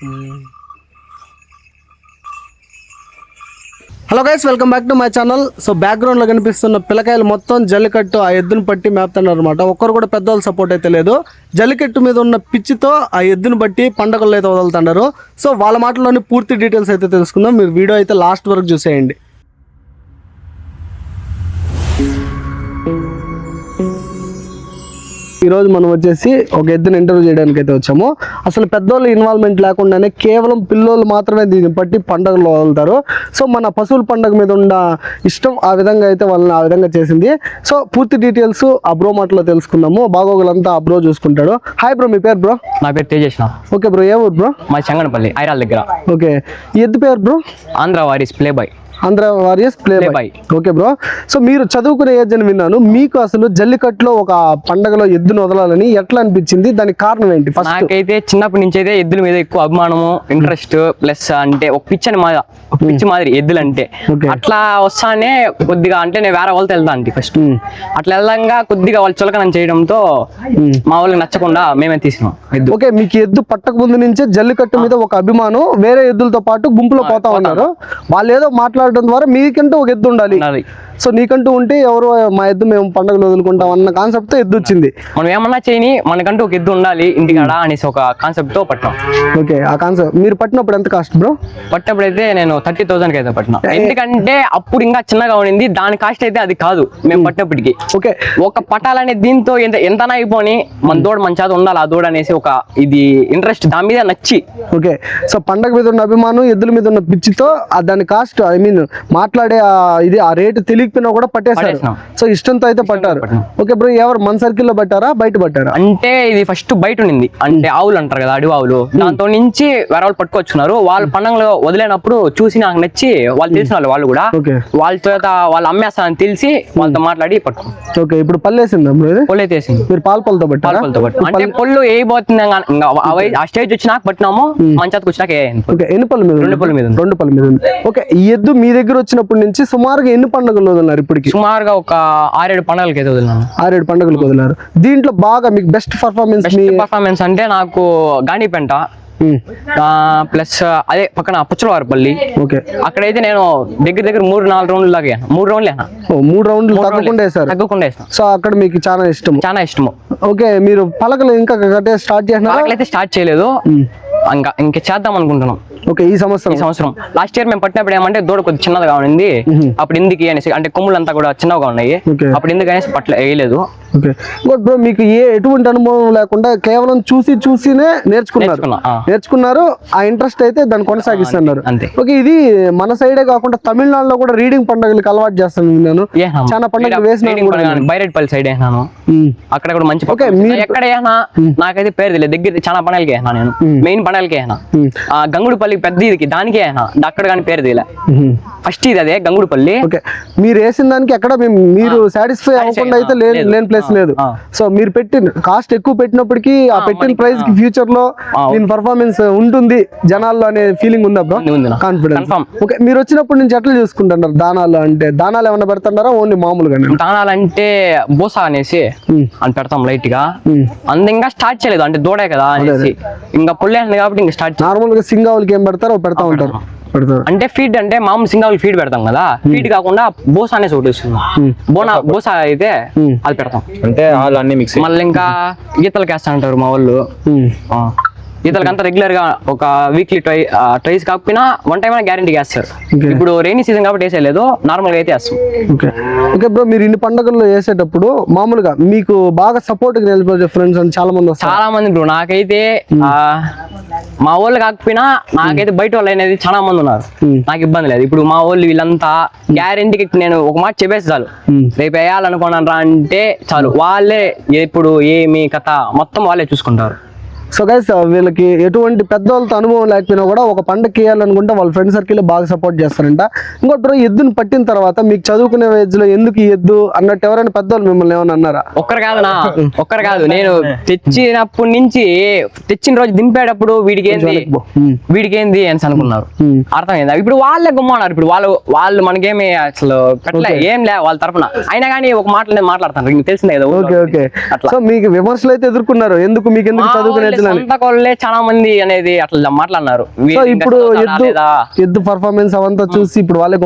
Hello guys welcome back to my channel. So బ్యాక్గ్రౌండ్లో కనిపిస్తున్న పిల్లకాయలు మొత్తం జల్లికట్టు ఆ ఎద్దును పట్టి మేపుతున్నారు అనమాట ఒక్కరు కూడా పెద్దవాళ్ళు సపోర్ట్ అయితే లేదు. జల్లికట్టు మీద ఉన్న పిచ్చితో ఆ ఎద్దును బట్టి పండగలు అయితే వదులుతున్నారు. సో వాళ్ళ మాటల్లోని పూర్తి డీటెయిల్స్ అయితే తెలుసుకుందాం. మీరు వీడియో అయితే లాస్ట్ వరకు చూసేయండి. ఈ రోజు మనం వచ్చేసి ఒక ఎద్దుని ఇంటర్వ్యూ చేయడానికి అయితే వచ్చాము. అసలు పెద్దోళ్ళ ఇన్వాల్వ్మెంట్ లేకుండానే కేవలం పిల్లోళ్ళు మాత్రమే దీన్ని బట్టి పండుగలు వదులుతారు. సో మన పశువుల పండుగ మీద ఉన్న ఇష్టం ఆ విధంగా అయితే వాళ్ళని ఆ విధంగా చేసింది. సో పూర్తి డీటెయిల్స్ ఆ బ్రో మాటలో తెలుసుకుందాము. బాగోగులంతా ఆ బ్రో చూసుకుంటాడు. హాయ్ బ్రో మీ పేరు బ్రో నా పేరు తేజేష్ణ ఓకే బ్రో ఏ ఊరు బ్రో మా చెంగనపల్లి ఐరాల దగ్గర. ఓకే ఈ ఎద్దు పేరు bro Andhra warriors play boy Andhra warriors play Play by by. Okay bro so మీరు చదువుకునే ఏజ్ అని విన్నాను. మీకు అసలు జల్లికట్టులో ఒక పండగలో ఎద్దును వదలాలని ఎట్లా అనిపించింది? దానికి కారణం ఏంటి? నాకైతే చిన్నప్పటి నుంచి అయితే ఎద్దుల మీద ఎక్కువ అభిమానము ఇంట్రెస్ట్ ప్లస్ అంటే ఒక పిచ్చి అని మా- ఒక పిచ్చి మాదిరి ఎద్దులు అంటే. అట్లా వస్తానే కొద్దిగా అంటే నేను వేరే వాళ్ళతో వెళ్తా అంటే ఫస్ట్ అట్లా వెళ్ళంగా కొద్దిగా వాళ్ళు చులకనం చేయడంతో మా వాళ్ళకి నచ్చకుండా మేమే తీసినాం ఎద్దు. ఓకే మీకు ఎద్దు పట్టక ముందు నుంచే జల్లికట్టు మీద ఒక అభిమానం వేరే ఎద్దులతో పాటు గుంపులో పోతా ఉన్నారు. వాళ్ళు ఏదో మాట్లాడడం ద్వారా మీకంటూ ఒక ఎద్దు ఉండాలి ఉండాలి. సో నీకంటూ ఉంటే ఎవరు మా ఎద్దు మేము పండుగలు వదులుకుంటాం అన్న కాన్సెప్ట్తో ఎద్దు వచ్చింది. మనం ఏమన్నా చేయని మనకంటూ ఒక ఎద్దు ఉండాలి ఇంటికాడ అనేసి ఒక కాన్సెప్ట్తో పట్టాం ఓకే ఆ కాన్సెప్ట్ మీరు పట్టినప్పుడు ఎంత కాస్ట్ బ్రో పట్టినప్పుడైతే నేను థర్టీ థౌసండ్కి అయితే పట్టినా ఎందుకంటే అప్పుడు ఇంకా చిన్నగా ఉండింది దాని కాస్ట్ అయితే అది కాదు మేము పట్టినప్పటికి ఓకే. ఒక పటాలనే దీంతో ఎంత ఎంతనా అయిపోని మన దూడ మంచిగా ఉండాలి ఆ దూడ అనేసి ఒక ఇది ఇంట్రెస్ట్ దాని మీద నచ్చి. ఓకే. సో పండగ మీద ఉన్న అభిమానం ఎద్దుల మీద ఉన్న పిచ్చితో దాని కాస్ట్ ఐ మీన్ మాట్లాడే ఇది ఆ రేటు తెలియకపోయినా కూడా పట్టేశారు. పట్టేసినాం. సో ఇష్టంతో అయితే పట్టారు. పట్టాం. ఓకే బ్రో ఎవరు మన సర్కిల్లో పట్టారా? బయట పట్టారా? అంటే ఇది ఫస్ట్ బయట ఉండింది. అంటే ఆవులు అంటారు కదా అడవి ఆవులు. దాంతో నుంచి వేరే వాళ్ళు పట్టుకొచ్చున్నారు. వాళ్ళు పండుగలో వదిలేనప్పుడు చూసి నాకు నచ్చి వాళ్ళు తెలిసిన వాళ్ళు వాళ్ళు కూడా ఓకే. వాళ్ళతో వాళ్ళు అమ్మేస్తానని తెలిసి వాళ్ళతో మాట్లాడి పట్టుకో ఓకే ఇప్పుడు పల్లేసిందా పొల్లైతే వేసింది. మీరు పాల పళ్ళతో పట్టారా? అంటే పొల్లు వేయబోతుంది ఆ స్టేజ్ వచ్చినాక పట్టినాము మంచాతకు వచ్చినాక. ఓకే ఎన్ని పళ్ళ మీద? రెండు పళ్ళ మీద. రెండు పళ్ళ మీద ఓకే ఈ ఎద్దు మీ దగ్గర వచ్చినప్పటి నుంచి సుమారుగా ఎన్ని పండుగలు వదిలినారు ఇప్పటికి? సుమారుగా ఒక ఆరేడు పండుగలకి అయితే వదిలినాను. ఆరేడు పండుగలు వదిలారు దీంట్లో బాగా మీకు బెస్ట్ పర్ఫార్మెన్స్ పర్ఫార్మెన్స్ అంటే నాకు గాంధీపెంట ప్లస్ అదే పక్కన పుచ్చలవారిపల్లి. ఓకే. అక్కడైతే నేను దగ్గర దగ్గర మూడు నాలుగు రౌండ్లు లాగా. మూడు రౌండ్లు మూడు రౌండ్లు తగ్గకుండా వేశారు తగ్గకుండా వేసాను. సో అక్కడ మీకు చాలా ఇష్టం చాలా ఇష్టము. ఓకే మీరు పలకలు ఇంకా కట్టే స్టార్ట్ చేసినారా? అయితే స్టార్ట్ చేయలేదు. ఇంకా ఇంకా చేద్దాం అనుకుంటున్నాం. ఓకే ఈ సంవత్సరం? ఈ సంవత్సరం. లాస్ట్ ఇయర్ మేము పట్టినప్పుడు ఏమంటే దూడ కొద్దిగా చిన్నదిగా ఉండింది. అప్పుడు ఎందుకు అనేసి అంటే కొమ్ములు అంతా కూడా చిన్నగా ఉన్నాయి. అప్పుడు ఎందుకు అనేసి పట్ల వేయలేదు. ఓకే. బ్రో మీకు ఏ ఎటువంటి అనుభవం లేకుండా కేవలం చూసి చూసినే నేర్చుకున్నారు. నేర్చుకున్నారు. ఆ ఇంట్రెస్ట్ అయితే దాన్ని కొనసాగిస్తున్నారు. ఓకే ఇది మన సైడే కాకుండా తమిళనాడులో కూడా రీడింగ్ పండుగలకి అలవాటు చేస్తాను వేసినాము. చాలా పండుగలు వేసినా బైరెడ్పల్లి సైడ్ వేసినాను. అక్కడ కూడా మంచి. మీరు- ఎక్కడ వేసినా నాకైతే పేరు తెలియదు. దగ్గర చాలా పండుగలకి వేసినా నేను? Main um. ఆ గంగుడుపల్లి పెద్ద ఇదికి దానికే వేసినా అక్కడ కానీ పేరు ఉమ్. ఫస్ట్ ఇది అదే గంగుడుపల్లి. ఓకే. మీరు వేసిన దానికి ఎక్కడ మీరు సాటిస్ఫై అవ్వకుండా అయితే లేని లేదు. లేని ప్లేస్ లేదు. సో మీరు పెట్టిన కాస్ట్ ఎక్కువ పెట్టినప్పటికీ ఆ పెట్టిన ప్రైస్కి ఫ్యూచర్లో. దీని పర్ఫార్మెన్స్ ఉంటుంది. జనాల్లో అనే ఫీలింగ్ ఉందా నాకు. కాన్ఫిడెన్స్. ఓకే. మీరు వచ్చినప్పటి నుంచి ఎట్లా చూసుకుంటున్నారు? దానాలు అంటే దానాలు ఏమైనా పెడుతున్నారా? ఓన్లీ మామూలుగా దానాలంటే బోసా అనేసి అని పెడతాం లైట్గా. అంత ఇంకా స్టార్ట్ చేయలేదు. అంటే దూడే కదా అనేసి. ఇంకా పుల్లేసింది కాబట్టి ఇంకా స్టార్ట్ నార్మల్గా సింగావులకి ఏం పెడతారో పెడతా ఉంటారు. అంటే ఫీడ్ అంటే మామూలు సింగాల్ ఫీడ్ పెడతాం కదా. ఫీడ్ కాకుండా బోసా అనేసి ఒకటి వస్తుంది బోనా బోసా అయితే అది పెడతాం. అంటే వాళ్ళు అన్ని మిక్స్ మళ్ళీ ఇంకా ఈతలకి వేస్తా అంటారు మా వాళ్ళు. ఉమ్. ఆ. ఈతలకి అంతా రెగ్యులర్గా ఒక వీక్లీ ట్రై ట్రైస్ కాకపోయినా వన్ టైం అయినా గ్యారంటీ వేస్తారు. ఇప్పుడు రైనీ సీజన్ కాబట్టి వేసేయలేదు నార్మల్గా అయితే వేస్తాం. ఓకే ఓకే బ్రో మీరు ఇన్ని పండుగల్లో వేసేటప్పుడు మామూలుగా మీకు బాగా సపోర్ట్ నిలిపే ఫ్రెండ్స్ అని చాలా మంది చాలా మంది బ్రో నాకైతే ఆ, మా వాళ్ళు కాకపోయినా నాకైతే బయట వాళ్ళు అనేది చాలా మంది ఉన్నారు నాకు ఇబ్బంది లేదు. ఇప్పుడు మా వాళ్ళు వీళ్ళంతా గ్యారెంటీకి నేను ఒక మాట చెప్పేసి చాలు. రేపు వేయాలనుకున్నాను రా అంటే చాలు. వాళ్ళే ఎప్పుడు ఏమి కథ మొత్తం వాళ్ళే చూసుకుంటారు. సో గైస్ వీళ్ళకి ఎటువంటి పెద్దవాళ్ళతో అనుభవం లేకపోయినా కూడా ఒక పండగ వేయాలనుకుంటే వాళ్ళ ఫ్రెండ్ సర్కిల్ బాగా సపోర్ట్ చేస్తారంట. ఇంకోటి బ్రో ఎద్దుని పట్టిన తర్వాత మీకు చదువుకునే ఏజ్లో ఎందుకు ఎద్దు అన్నట్టు ఎవరైనా పెద్దవాళ్ళు మిమ్మల్ని ఏమైనా అన్నారా? ఒక్కరు కాదునా? ఒక్కరు కాదు. నేను తెచ్చినప్పటి నుంచి తెచ్చిన రోజు దింపేటప్పుడు వీడికి ఏంది. వీడికి ఏంది అని అనుకున్నారు. అర్థమైందా? ఇప్పుడు వాళ్ళే గుమ్మన్నారు ఇప్పుడు వాళ్ళు వాళ్ళు మనకేమి అసలు పెట్టలే ఏం లే వాళ్ళ తరపున. అయినా కానీ ఒక మాటలు మాట్లాడతాను. తెలిసిందే కదా. Okay okay. అట్లా. సో మీకు విమర్శలు అయితే ఎదుర్కొన్నారు. ఎందుకు మీకు ఎందుకు చదువుకునే సొంత కోళ్ళే చాలా మంది అనేది అట్లా మాట్లాడినారు. ఇప్పుడు ఎద్దు పర్ఫార్మెన్స్ అవంతా చూసి ఇప్పుడు వాళ్ళే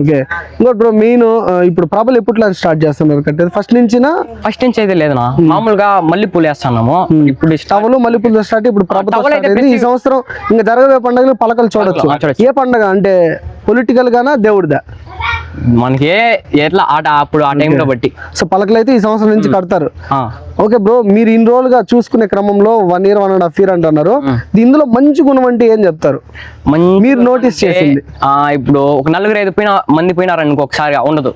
ఓకే. ఇంకోటి బ్రో మెయిన్ ఇప్పుడు ప్రభలు ఎప్పుడు స్టార్ట్ చేస్తున్నారు? కట్టేది ఫస్ట్ నుంచినా? ఫస్ట్ నుంచి అయితే లేదనా? మామూలుగా మళ్ళీ పూలు వేస్తున్నాము ఇప్పుడు టవలు మల్లెపూలు స్టార్ట్ ఇప్పుడు ప్రభుత్వం ఈ సంవత్సరం ఇంకా జరగబోయే పండుగలు పలకలు చూడొచ్చు. ఏ పండుగ అంటే పొలిటికల్ గానా దేవుడిదా? మనకి ఎట్లా ఆట అప్పుడు ఆ టైంలో బట్టి. సో పలకలు అయితే ఈ సంవత్సరం నుంచి కడతారు. ఆ. ఓకే బ్రో మీరు ఇన్ని రోజులుగా చూసుకునే క్రమంలో one year one and half year అంటున్నారు. ఇందులో మంచి గుణం అంటే ఏం చెప్తారు? మీరు అంటే, చేసింది. ఆ, ఇప్పుడు ఒక నలుగురు ఐదు పోయిన మంది పోయినారనుకో ఒకసారి ఉండదు.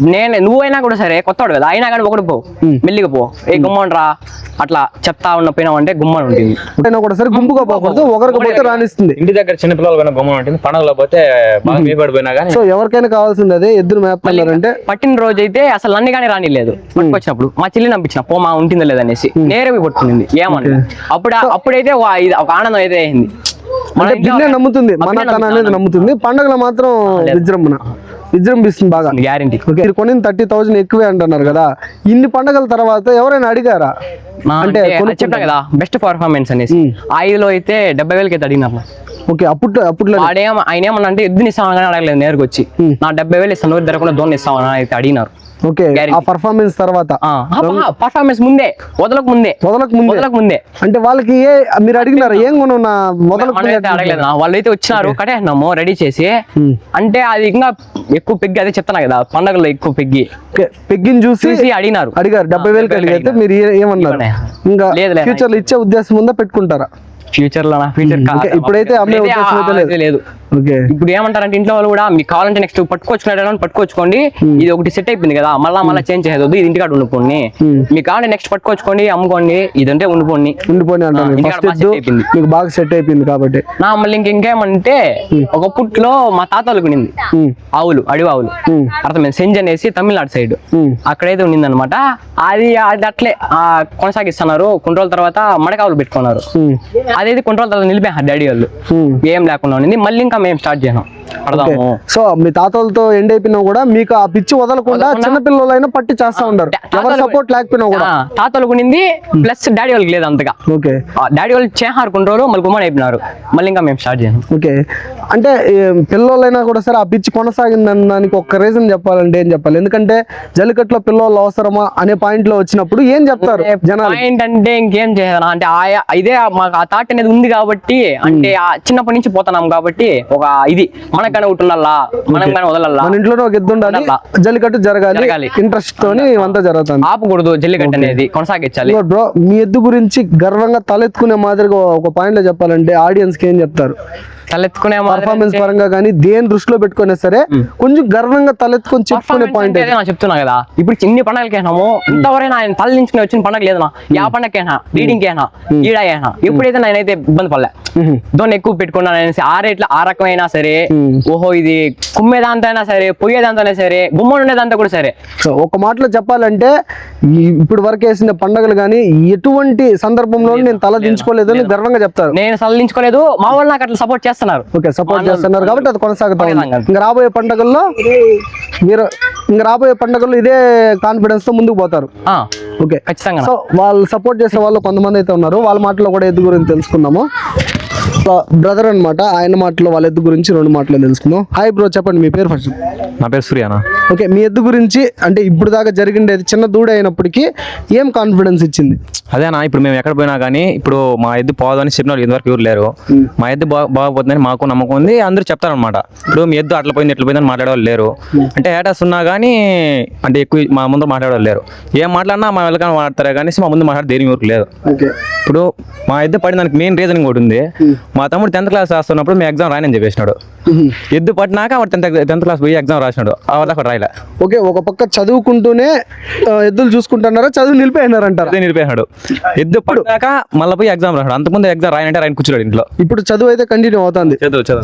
నేను నువ్వైనా కూడా సరే కొత్తవాడు కదా. అయినా కానీ ఒకటి పో. మెల్లిగా పో. ఏ గుమ్మన్ రా. అట్లా చెప్తా ఉన్న పోయినావు అంటే గుమ్మన్ ఉంటుంది. కూడా సరే గుంపుగా పోకూడదు ఒకరికి పోతే రాణిస్తుంది ఇంటి దగ్గర చిన్న పిల్లలు పోయినా బొమ్మ ఉంటుంది. పండుగలో పోతే బాగా కానీ సో ఎవరికైనా కావాల్సింది అదే ఎద్దులు మేపుతున్నారంటే పట్టిన రోజు అయితే అసలు నన్ను కానీ రానిలేదు. పట్టుకొచ్చినప్పుడు మా చెల్లి నంపించిన పో మా ఉంటుందో లేదనేసి నేరే పోయి పట్టుకునింది ఏమన్నా అప్పుడు అప్పుడైతే ఒక ఆనందం అయితే అయింది. అంటే నమ్ముతుంది. మన తన అనేది నమ్ముతుంది. పండగలో మాత్రం విజృంభణ. విజృంభిస్తుంది బాగా. Guarantee okay. మీరు కొనిన థర్టీ థౌజండ్ ఎక్కువే అంటున్నారు కదా. ఇన్ని పండగల తర్వాత ఎవరైనా అడిగారా? అంటే చెప్పా కదా బెస్ట్ పర్ఫార్మెన్స్ అనేసి. ఆ ఐదులో అయితే డెబ్బై వేలకి అయితే అడిగినారు. ఓకే అప్పుడు అప్పట్లో ఆడేం ఆయన ఏమన్నా అంటే ఎద్దుని ఇస్తామని అడగలేదు నేరుగా వచ్చి. నా డెబ్బై వేలు ఇస్తాను ధరకుండా దోన్ని ఇస్తామని అయితే అడిగినారు. ఓకే ఆ పర్ఫార్మెన్స్ తర్వాత. పర్ఫార్మెన్స్ ముందే వదలకు ముందే. వదలకు ముందే. వదలకు ముందే. అంటే వాళ్ళకి ఏ మీరు అడిగినారా ఏం కొను నా వదలకు అడగలేదు. వాళ్ళు అయితే వచ్చినారు కట్టేసినాము రెడీ చేసి. అంటే అది ఇంకా ఎక్కువ పెగ్గి అదే చెప్తున్నా కదా పండగలో ఎక్కువ పెగ్గి. పెగ్గిని చూసి అడిగినారు. అడిగారు డెబ్బై వేలకి అడిగితే మీరు ఏమన్నారు. ఇంకా. ఫ్యూచర్లో ఇచ్చే ఉద్దేశం ఉందా పెట్టుకుంటారా? ఫ్యూచర్లో ఫ్యూచర్ ఓకే, ఇప్పుడైతే అమ్మే లేదు. ఇప్పుడు ఏమంటారంటే ఇంట్లో వాళ్ళు కూడా మీకు కావాలంటే నెక్స్ట్ పట్టుకొచ్చుకున్నాడు పట్టుకోవచ్చుకోండి ఇది ఒకటి సెట్ అయిపోయింది కదా మళ్ళా మళ్ళీ చేంజ్ చేయదు ఇది ఇంటికాడ ఉండిపోండి. మీకు కావాలంటే నెక్స్ట్ పట్టుకొచ్చుకోండి అమ్ముకోండి ఇదంటే ఉండిపోండి. అయిపోయింది. మీకు బాగా సెట్ అయిపోయింది కాబట్టి. నా మళ్ళీ ఇంక ఇంకేమంటే ఒక పుట్లో మా తాతలకు ఉండింది ఆవులు అడవి ఆవులు. అర్థమైంది? సెంజ్ అనేసి తమిళనాడు సైడ్ అక్కడైతే ఉండింది అనమాట అది అది అట్లే ఆ, కొనసాగిస్తున్నారు. కొన్ని రోజుల తర్వాత మడకావులు పెట్టుకున్నారు. అదైతే కొన్ని రోజుల తర్వాత నిలిపారు డాడీ వాళ్ళు. ఏం లేకుండా ఉండింది మళ్ళీ ఇంకా మేము స్టార్ట్ చేసినాం. పడదాము. సో మీ తాతలతో ఎండ్ అయిపోయినా కూడా మీకు ఆ పిచ్చి వదలకుండా చిన్న పిల్లలైనా పట్టి చేస్తా ఉంటారు ఎవరు సపోర్ట్ లేకపోయినా కూడా. ఆ, తాతలకు ఉండింది ప్లస్ డాడీ వాళ్ళకి లేదు అంతగా. ఓకే. డాడీ వాళ్ళు చేహారు కొన్ని రోజులు మళ్ళీ గుమ్మని అయిపోయినారు. మళ్ళీ ఇంకా మేము స్టార్ట్ చేసాం ఓకే. అంటే ఏం, పిల్లోళ్ళైనా కూడా సరే ఆ పిచ్చి కొనసాగిందని దానికి ఒక్క రీజన్ చెప్పాలంటే ఏం చెప్పాలి? ఎందుకంటే జల్లికట్లో పిల్లోళ్ళు అవసరమా అనే పాయింట్లో వచ్చినప్పుడు ఏం చెప్తారు జనాలు? అంటే ఇంకేం చేయాలి? అంటే ఆ- ఇదే మాకు ఆ థాట్ అనేది ఉంది కాబట్టి అంటే ఆ చిన్నప్పటి నుంచి పోతున్నాం కాబట్టి ఒక ఇది. మనకనే ఉండాలా మనం కానీ వదలల్లా? మన ఇంట్లోనే ఒక ఎద్దు ఉండాలి. జల్లికట్టు జరగాలి. ఇంట్రెస్ట్ తోని ఇవంతా జరుగుతుంది. ఆపకూడదు జల్లికట్టు అనేది కొనసాగించాలి. బ్రో మీ ఎద్దు గురించి గర్వంగా తలెత్తుకునే మాదిరిగా ఒక పాయింట్లో చెప్పాలంటే ఆడియన్స్కి ఏం చెప్తారు? తలెత్తుకునే పర్ఫార్మెన్స్ పరంగా కానీ దేని దృష్టిలో పెట్టుకునే సరే కొంచెం గర్వంగా తలెత్తుకొని చెప్పుకునే పాయింట్ చెప్తున్నా కదా. ఇప్పుడు చిన్ని పండగలకి అయినాము ఇంతవరైనా ఆయన తల దించుకుని వచ్చిన పండగ లేదనా యా పండగకైనా రీడింగ్ అయినా ఈడైనా ఎప్పుడైతే నేనైతే ఇబ్బంది పడలే దోన్ని ఎక్కువ పెట్టుకున్నాను అనేసి ఆ రేట్ల ఆ రకమైనా సరే ఓహో ఇది కుమ్మేదాంతో అయినా సరే పొయ్యేదాంతో అయినా సరే గుమ్మడి ఉండేదాంతో కూడా సరే. సో ఒక మాటలో చెప్పాలంటే ఇప్పుడు వరకు వేసిన పండగలు కానీ ఎటువంటి సందర్భంలో నేను తల దించుకోలేదని గర్వంగా చెప్తారు. నేను సల్లించుకోలేదు మా వాళ్ళు నాకు అట్లా సపోర్ట్ చేస్తున్నారు. ఓకే సపోర్ట్ చేస్తున్నారు కాబట్టి అది కొనసాగుతా. ఇంకా రాబోయే పండగల్లో మీరు ఇంకా రాబోయే పండగల్లో ఇదే కాన్ఫిడెన్స్తో ముందుకు పోతారు. ఆ, ఓకే. ఖచ్చితంగా. సో వాళ్ళు సపోర్ట్ చేసే వాళ్ళు కొంతమంది అయితే ఉన్నారు. వాళ్ళ మాటలో కూడా ఎద్దు గురించి తెలుసుకుందాము. బ్రదర్ అన్నమాట. ఆయన మాటలో వాళ్ళ ఎద్దు గురించి రెండు మాటలు తెలుసుకుందాం. హాయ్ బ్రో చెప్పండి మీ పేరు ఫస్ట్ నా పేరు సూర్యానా ఓకే మీ ఎద్దు గురించి అంటే ఇప్పుడు దాకా జరిగిండేది చిన్న దూడ అయినప్పటికీ ఏం కాన్ఫిడెన్స్ ఇచ్చింది? అదేనా ఇప్పుడు మేము ఎక్కడ పోయినా కానీ ఇప్పుడు మా ఎద్దు పోదు అని చెప్పిన వాళ్ళు ఇంతవరకు ఎవరు లేరు. మా ఎద్దు బాగా బాగపోతుందని మాకు నమ్మకం ఉంది అందరూ చెప్తారనమాట ఇప్పుడు మీ ఎద్దు అట్లా పోయింది ఎట్లా పోయిందని మాట్లాడేవాళ్ళు లేరు. అంటే ఏటాస్ ఉన్నా కానీ అంటే ఎక్కువ మా ముందు మాట్లాడేవాళ్ళు లేరు. ఏం మాట్లాడినా మా వెళ్ళకని మాట్లాడతారే కానీ మా ముందు మాట్లాడే ధైర్యం ఎవరికి లేదు. ఇప్పుడు మా ఎద్దు పడిన దానికి మెయిన్ రీజన్ ఇంకోటి ఉంది. మా తమ్ముడు టెన్త్ క్లాస్ రాస్తున్నప్పుడు మేము ఎగ్జామ్ రాయనని చెప్పేసినాడు. ఎద్దు పడినాక వాడు టెన్త్ టెన్త్ క్లాస్ పోయి ఎగ్జామ్ రాసినాడు. అక్కడ రాయలే. ఓకే ఒక పక్క చదువుకుంటూనే ఎద్దులు చూసుకుంటున్నారా? చదువు నిలిపోయినారంటారా అదే నిలిపేసినాడు. ఎద్దు పడినాక మళ్ళీ పోయి ఎగ్జామ్ రాసినాడు. అంతకుముందు ఎగ్జామ్ రాయనంటే రాయని కూర్చున్నాడు ఇంట్లో. ఇప్పుడు చదువు అయితే కంటిన్యూ అవుతుంది.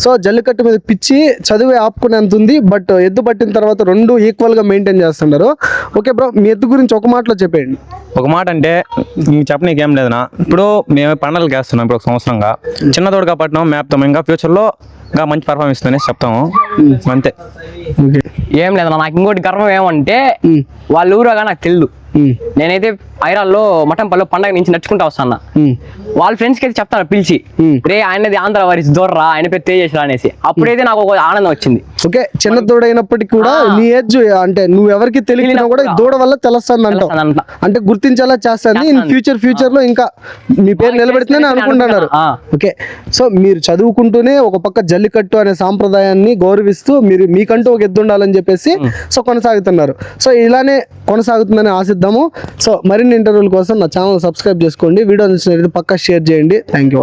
సో జల్లికట్టు మీద పిచ్చి చదువే ఆపుకునేంత ఉంది బట్ ఎద్దు పట్టిన తర్వాత రెండు ఈక్వల్గా మెయింటైన్ చేస్తున్నారు. ఓకే బ్రో మీ ఎద్దు గురించి ఒక మాటలో చెప్పేయండి. ఒక మాట అంటే నీకు చెప్పనీకి ఏం లేదనా ఇప్పుడు మేము పండగలు వేస్తున్నాం ఇప్పుడు ఒక సంవత్సరంగా. చిన్న తోడుగా పట్టినాం మేపుతాం ఇంకా ఫ్యూచర్లో ఇంకా మంచి పర్ఫార్మెన్స్ ఇస్తుందని చెప్తాము. అంతే. ఏం లేదు నాకు ఇంకోటి గర్వం ఏమంటే వాళ్ళ ఊరుగా నాకు తెలియదు నేనైతే ఐరాల్లో మటంపల్లిలో పండగ నుంచి నడుచుకుంటా వస్తాను. వాళ్ళ ఫ్రెండ్స్కి అయితే చెప్తాను పిలిచి. రే ఆయనది ఆంధ్ర వారి దూరరా ఆయన పేరు తేజేశ్వర అనేసి. అప్పుడైతే నాకు ఒక ఆనందం వచ్చింది. ఓకే చిన్న దూడ అయినప్పటికీ కూడా నీ ఏజ్ అంటే నువ్వు ఎవరికి తెలియకుండా కూడా దూడ వల్ల తెలుస్తుంది అంటావు. తెలుస్తుందంట. అంటే గుర్తించేలా చేస్తాను ఇన్ ఫ్యూచర్ ఫ్యూచర్లో ఇంకా మీ పేరు నిలబెడుతుందని అనుకుంటున్నారు. ఓకే సో మీరు చదువుకుంటూనే ఒక పక్క జల్లికట్టు అనే సాంప్రదాయాన్ని గౌరవిస్తూ మీరు మీకంటూ ఒక ఎద్దు ఉండాలని చెప్పేసి సో కొనసాగుతున్నారు. సో ఇలానే కొనసాగుతుందని ఆశిద్దాము. సో మరిన్ని ఇంటర్వ్యూల కోసం నా ఛానల్ సబ్స్క్రైబ్ చేసుకోండి. వీడియో నచ్చినట్టు పక్కా షేర్ చేయండి. Thank you